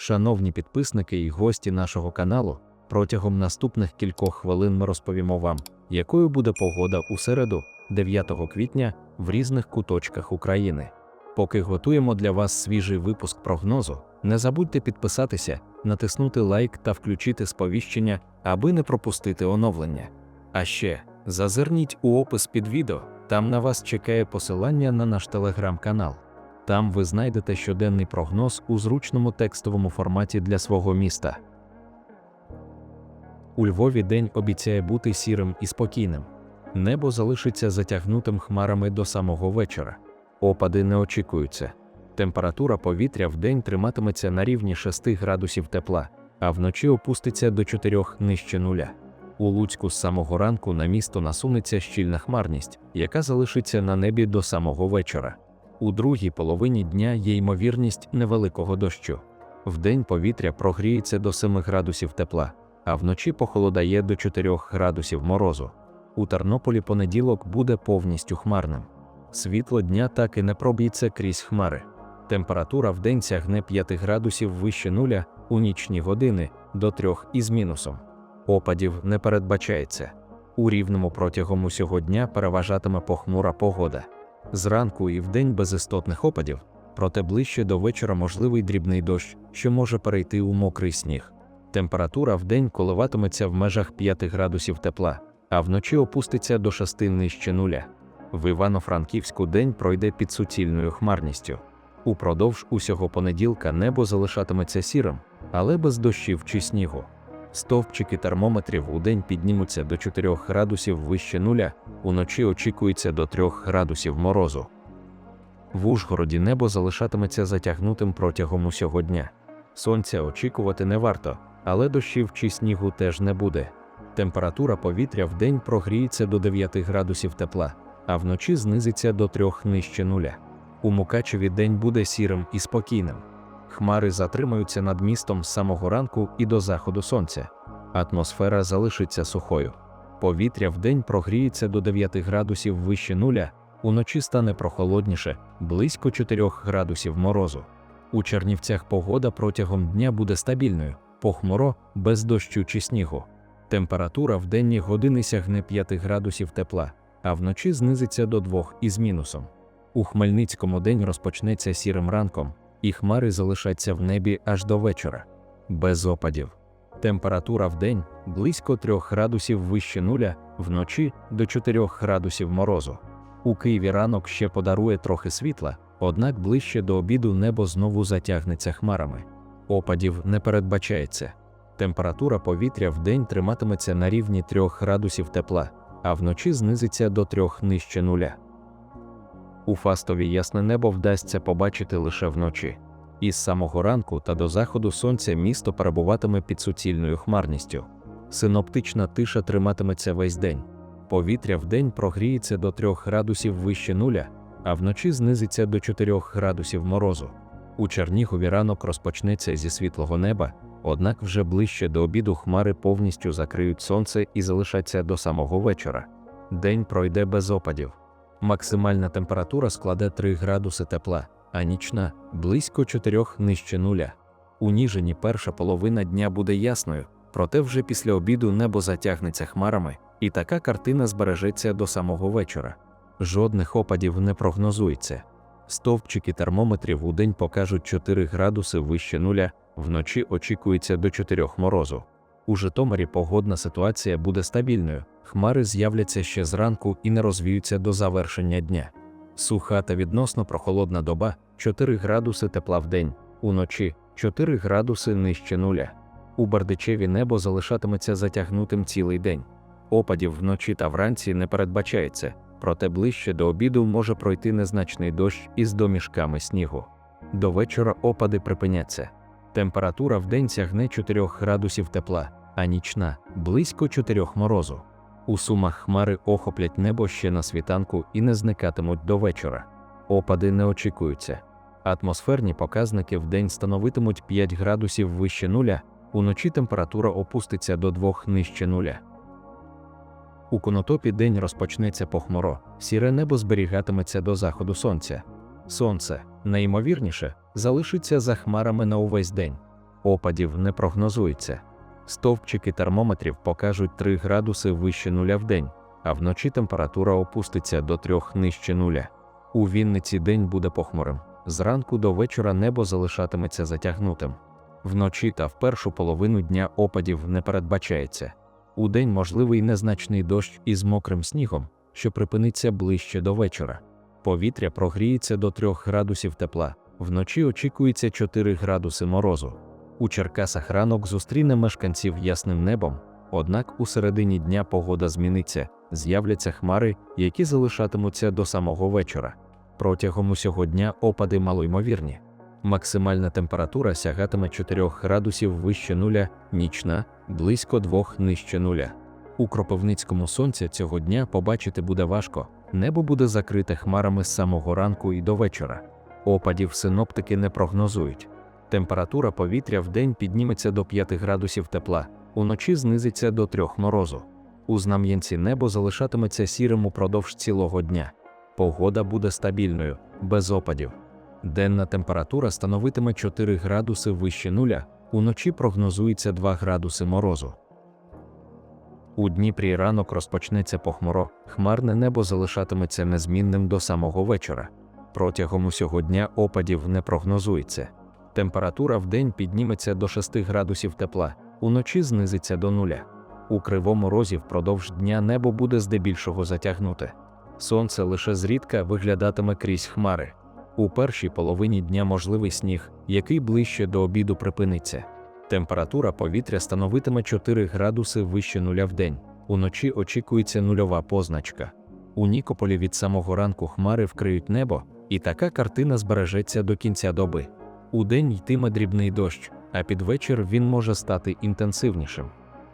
Шановні підписники і гості нашого каналу, протягом наступних кількох хвилин ми розповімо вам, якою буде погода у середу, 9 квітня, в різних куточках України. Поки готуємо для вас свіжий випуск прогнозу, не забудьте підписатися, натиснути лайк та включити сповіщення, аби не пропустити оновлення. А ще зазирніть у опис під відео, там на вас чекає посилання на наш телеграм-канал. Там ви знайдете щоденний прогноз у зручному текстовому форматі для свого міста. У Львові день обіцяє бути сірим і спокійним. Небо залишиться затягнутим хмарами до самого вечора. Опади не очікуються. Температура повітря в день триматиметься на рівні 6 градусів тепла, а вночі опуститься до 4 нижче нуля. У Луцьку з самого ранку на місто насунеться щільна хмарність, яка залишиться на небі до самого вечора. У другій половині дня є ймовірність невеликого дощу. Вдень повітря прогріється до 7 градусів тепла, а вночі похолодає до 4 градусів морозу. У Тернополі понеділок буде повністю хмарним. Світло дня так і не проб'ється крізь хмари. Температура вдень сягне 5 градусів вище нуля, у нічні години до 3 із мінусом. Опадів не передбачається. У рівному протягом усього дня переважатиме похмура погода. Зранку і вдень без істотних опадів, проте ближче до вечора можливий дрібний дощ, що може перейти у мокрий сніг. Температура вдень коливатиметься в межах 5 градусів тепла, а вночі опуститься до 6 нижче нуля. В Івано-Франківську день пройде під суцільною хмарністю. Упродовж усього понеділка небо залишатиметься сірим, але без дощів чи снігу. Стовпчики термометрів у день піднімуться до 4 градусів вище нуля, уночі очікується до 3 градусів морозу. В Ужгороді небо залишатиметься затягнутим протягом усього дня. Сонця очікувати не варто, але дощів чи снігу теж не буде. Температура повітря в день прогріється до 9 градусів тепла, а вночі знизиться до 3 нижче нуля. У Мукачеві день буде сірим і спокійним. Хмари затримаються над містом з самого ранку і до заходу сонця. Атмосфера залишиться сухою. Повітря вдень прогріється до 9 градусів вище нуля, уночі стане прохолодніше, близько 4 градусів морозу. У Чернівцях погода протягом дня буде стабільною, похмуро, без дощу чи снігу. Температура в денні години сягне 5 градусів тепла, а вночі знизиться до 2 із мінусом. У Хмельницькому день розпочнеться сірим ранком, і хмари залишаться в небі аж до вечора. Без опадів. Температура в день близько 3 градусів вище нуля, вночі до 4 градусів морозу. У Києві ранок ще подарує трохи світла, однак ближче до обіду небо знову затягнеться хмарами. Опадів не передбачається. Температура повітря в день триматиметься на рівні 3 градусів тепла, а вночі знизиться до 3 нижче нуля. У фастові ясне небо вдасться побачити лише вночі. Із самого ранку та до заходу сонця місто перебуватиме під суцільною хмарністю. Синоптична тиша триматиметься весь день. Повітря вдень прогріється до 3 градусів вище нуля, а вночі знизиться до 4 градусів морозу. У Чернігові ранок розпочнеться зі світлого неба, однак вже ближче до обіду хмари повністю закриють сонце і залишаться до самого вечора. День пройде без опадів. Максимальна температура складе 3 градуси тепла, а нічна близько 4 нижче нуля. У Ніжині перша половина дня буде ясною, проте вже після обіду небо затягнеться хмарами, і така картина збережеться до самого вечора. Жодних опадів не прогнозується. Стовпчики термометрів у день покажуть 4 градуси вище нуля, вночі очікується до 4 морозу. У Житомирі погодна ситуація буде стабільною, хмари з'являться ще зранку і не розвіються до завершення дня. Суха та відносно прохолодна доба 4 градуси тепла в день, уночі 4 градуси нижче нуля. У Бардичеві небо залишатиметься затягнутим цілий день. Опадів вночі та вранці не передбачається, проте ближче до обіду може пройти незначний дощ із домішками снігу. До вечора опади припиняться. Температура в день сягне 4 градусів тепла, а нічна близько 4 морозу. У сумах хмари охоплять небо ще на світанку і не зникатимуть до вечора. Опади не очікуються. Атмосферні показники в день становитимуть 5 градусів вище нуля, уночі температура опуститься до 2 нижче нуля. У конотопі день розпочнеться похмуро, сіре небо зберігатиметься до заходу сонця. Сонце, найімовірніше, залишиться за хмарами на увесь день. Опадів не прогнозується. Стовпчики термометрів покажуть 3 градуси вище нуля в день, а вночі температура опуститься до 3 нижче нуля. У Вінниці день буде похмурим. Зранку до вечора небо залишатиметься затягнутим. Вночі та в першу половину дня опадів не передбачається. Удень можливий незначний дощ із мокрим снігом, що припиниться ближче до вечора. Повітря прогріється до 3 градусів тепла, вночі очікується 4 градуси морозу. У Черкасах ранок зустріне мешканців ясним небом, однак у середині дня погода зміниться, з'являться хмари, які залишатимуться до самого вечора. Протягом усього дня опади малоймовірні. Максимальна температура сягатиме 4 градусів вище нуля, нічна близько 2 нижче нуля. У Кропивницькому сонця цього дня побачити буде важко, небо буде закрите хмарами з самого ранку і до вечора. Опадів синоптики не прогнозують. Температура повітря в день підніметься до 5 градусів тепла, уночі знизиться до 3 морозу. У Знам'янці небо залишатиметься сірим упродовж цілого дня. Погода буде стабільною, без опадів. Денна температура становитиме 4 градуси вище нуля, уночі прогнозується 2 градуси морозу. У Дніпрі ранок розпочнеться похмуро, хмарне небо залишатиметься незмінним до самого вечора. Протягом усього дня опадів не прогнозується. Температура в день підніметься до 6 градусів тепла, уночі знизиться до нуля. У кривому розі впродовж дня небо буде здебільшого затягнуте. Сонце лише зрідка виглядатиме крізь хмари. У першій половині дня можливий сніг, який ближче до обіду припиниться. Температура повітря становитиме 4 градуси вище нуля в день. Уночі очікується нульова позначка. У Нікополі від самого ранку хмари вкриють небо, і така картина збережеться до кінця доби. Удень йтиме дрібний дощ, а під вечір він може стати інтенсивнішим.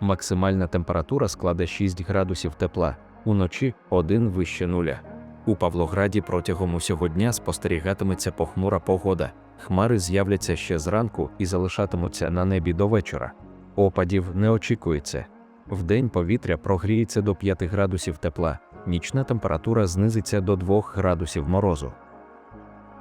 Максимальна температура складе 6 градусів тепла, уночі 1 вище нуля. У Павлограді протягом усього дня спостерігатиметься похмура погода, хмари з'являться ще зранку і залишатимуться на небі до вечора. Опадів не очікується. Вдень повітря прогріється до 5 градусів тепла, нічна температура знизиться до 2 градусів морозу.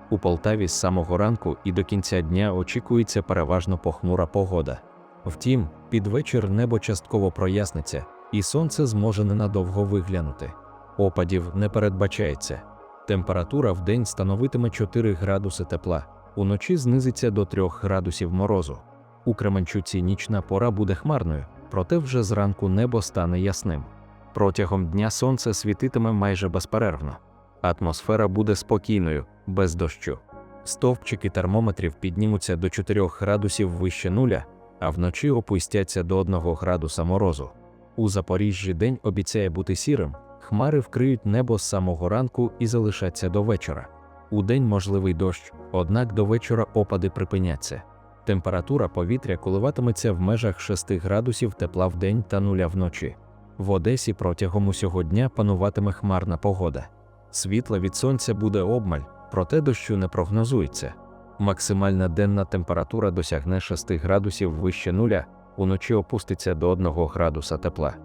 У Полтаві з самого ранку і до кінця дня очікується переважно похмура погода. Втім, під вечір небо частково проясниться, і сонце зможе ненадовго виглянути. Опадів не передбачається. Температура в день становитиме 4 градуси тепла, уночі знизиться до 3 градусів морозу. У Кременчуці нічна пора буде хмарною, проте вже зранку небо стане ясним. Протягом дня сонце світитиме майже безперервно. Атмосфера буде спокійною, без дощу. Стовпчики термометрів піднімуться до 4 градусів вище нуля, а вночі опустяться до 1 градуса морозу. У Запоріжжі день обіцяє бути сірим, хмари вкриють небо з самого ранку і залишаться до вечора. У день можливий дощ, однак до вечора опади припиняться. Температура повітря коливатиметься в межах 6 градусів тепла в день та нуля вночі. В Одесі протягом усього дня пануватиме хмарна погода. Світла від сонця буде обмаль, проте дощу не прогнозується. Максимальна денна температура досягне 6 градусів вище нуля, уночі опуститься до 1 градуса тепла.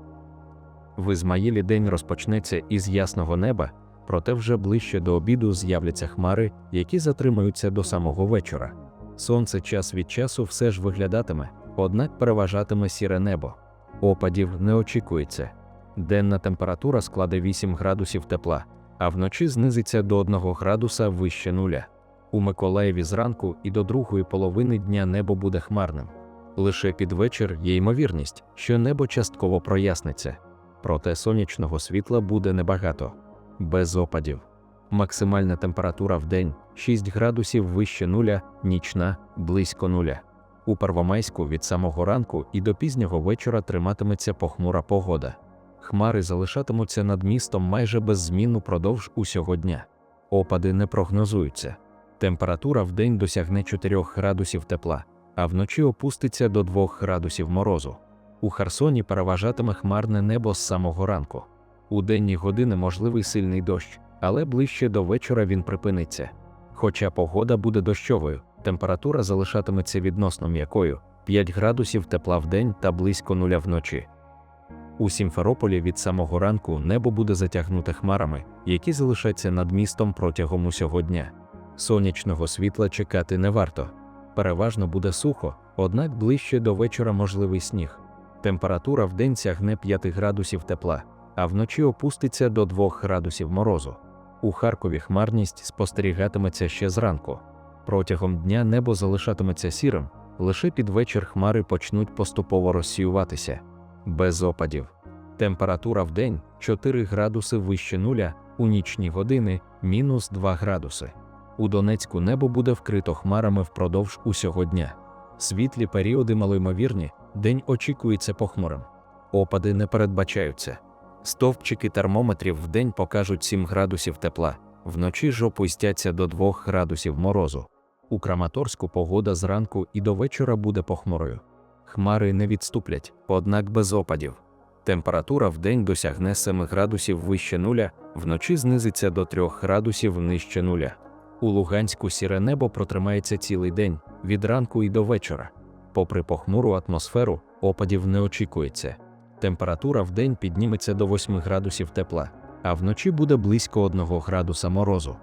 В Ізмаїлі день розпочнеться із ясного неба, проте вже ближче до обіду з'являться хмари, які затримаються до самого вечора. Сонце час від часу все ж виглядатиме, однак переважатиме сіре небо. Опадів не очікується. Денна температура складе 8 градусів тепла, а вночі знизиться до 1 градуса вище нуля. У Миколаєві зранку і до другої половини дня небо буде хмарним. Лише під вечір є ймовірність, що небо частково проясниться, проте сонячного світла буде небагато, без опадів. Максимальна температура в день 6 градусів вище нуля, нічна близько нуля. У Первомайську від самого ранку і до пізнього вечора триматиметься похмура погода. Хмари залишатимуться над містом майже без змін упродовж усього дня. Опади не прогнозуються. Температура в день досягне 4 градусів тепла, а вночі опуститься до 2 градусів морозу. У Херсоні переважатиме хмарне небо з самого ранку. У денні години можливий сильний дощ, але ближче до вечора він припиниться. Хоча погода буде дощовою, температура залишатиметься відносно м'якою 5 градусів тепла в день та близько нуля вночі. У Сімферополі від самого ранку небо буде затягнуте хмарами, які залишаться над містом протягом усього дня. Сонячного світла чекати не варто. Переважно буде сухо, однак ближче до вечора можливий сніг. Температура вдень сягне 5 градусів тепла, а вночі опуститься до 2 градусів морозу. У Харкові хмарність спостерігатиметься ще зранку. Протягом дня небо залишатиметься сірим, лише під вечір хмари почнуть поступово розсіюватися. Без опадів. Температура в день 4 градуси вище нуля, у нічні години мінус 2 градуси. У Донецьку небо буде вкрито хмарами впродовж усього дня. Світлі періоди малоймовірні, день очікується похмурим. Опади не передбачаються. Стовпчики термометрів в день покажуть 7 градусів тепла, вночі ж опустяться до 2 градусів морозу. У Краматорську погода зранку і до вечора буде похмурою. Хмари не відступлять, однак без опадів. Температура в день досягне 7 градусів вище нуля, вночі знизиться до 3 градусів нижче нуля. У Луганську сіре небо протримається цілий день, від ранку і до вечора. Попри похмуру атмосферу, опадів не очікується. Температура в день підніметься до 8 градусів тепла, а вночі буде близько 1 градуса морозу.